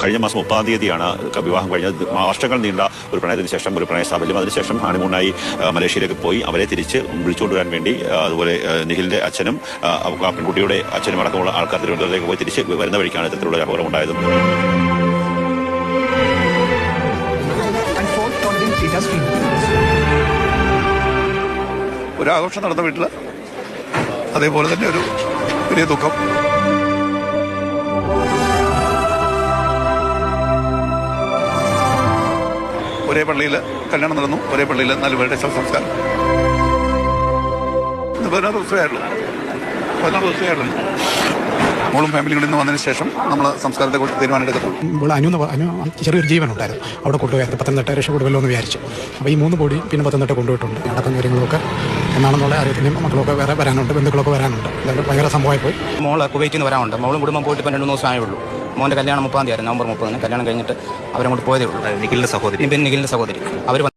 കഴിഞ്ഞ മാസം മുപ്പതാം തീയതിയാണ് വിവാഹം കഴിഞ്ഞത് വർഷങ്ങൾ നീണ്ട ഒരു പ്രണയത്തിന് ശേഷം ഒരു പ്രണയ സാഫല്യം അതിനുശേഷം ഹണിമൂണായി മലേഷ്യയിലേക്ക് പോയി അവരെ തിരിച്ച് വിളിച്ചുകൊണ്ട് വരാൻ വേണ്ടി അതുപോലെ നിഖിലിന്റെ അച്ഛനും പെൺകുട്ടിയുടെ അച്ഛനും അടക്കമുള്ള ആൾക്കാർ തിരുവനന്തപുരത്തേക്ക് പോയി തിരിച്ച് വരുന്ന വഴിക്കാണ് ഇത്തരത്തിലുള്ള ഒരു അപകടം ഉണ്ടായത് and fourth following Cheetah Street. ഒരു ആഘോഷം നടന്ന വീട്ടിൽ അതേപോലെ തന്നെ ഒരു വലിയ ദുഃഖം ഒരേ പള്ളിയിൽ കല്യാണം നടന്നു ഒരേ പള്ളിയിൽ നാല് പേരുടെ ശവസംസ്കാരം ഇന്ന് പതിനാറ് ദിവസമേ ആയുള്ളൂ. പതിനാറ് ദിവസമേ ആയുള്ളൂ. മോളും ഫാമിലിയും കൂടി വന്നതിന് ശേഷം നമ്മൾ സംസ്കാരത്തെ കുറിച്ച് തീരുമാനമെടുക്കത്തുള്ളൂ ഇവിടെ അനു അനു ചെറിയൊരു ജീവനുണ്ടായിരുന്നു. അവിടെ കൊണ്ടുപോയത് പത്തനംതിട്ട രക്ഷപ്പെടുമല്ലോ എന്ന് വിചാരിച്ചു. അപ്പോൾ ഈ മൂന്ന് ബോഡി പിന്നെ പത്തനംതിട്ട കൊണ്ടുപോയിട്ടുണ്ട്. അടക്കം കാര്യങ്ങളൊക്കെ എന്നാണെന്നുള്ള അറിയത്തിന് മക്കളൊക്കെ വേറെ വരാനുണ്ട് ബന്ധുക്കളൊക്കെ വരാനുണ്ട്. ഭയങ്കര സംഭവമായി പോയി. മോളെ കുവൈറ്റിൽ നിന്ന് വരാനുണ്ട്. മോളും കുടുംബം പോയിട്ട് ഇപ്പം രണ്ട് മൂന്ന് ദിവസം ആയുള്ളൂ. മോന്റെ കല്യാണം മുപ്പാം തീയതി നവംബർ മുപ്പതിന് കല്യാണം കഴിഞ്ഞിട്ട് അവരങ്ങോട്ട് പോയതേ ഉള്ളൂ. നിഖിലിന്റെ സഹോദരി. പിന്നെ നിഖിലിന്റെ സഹോദരി. അവർ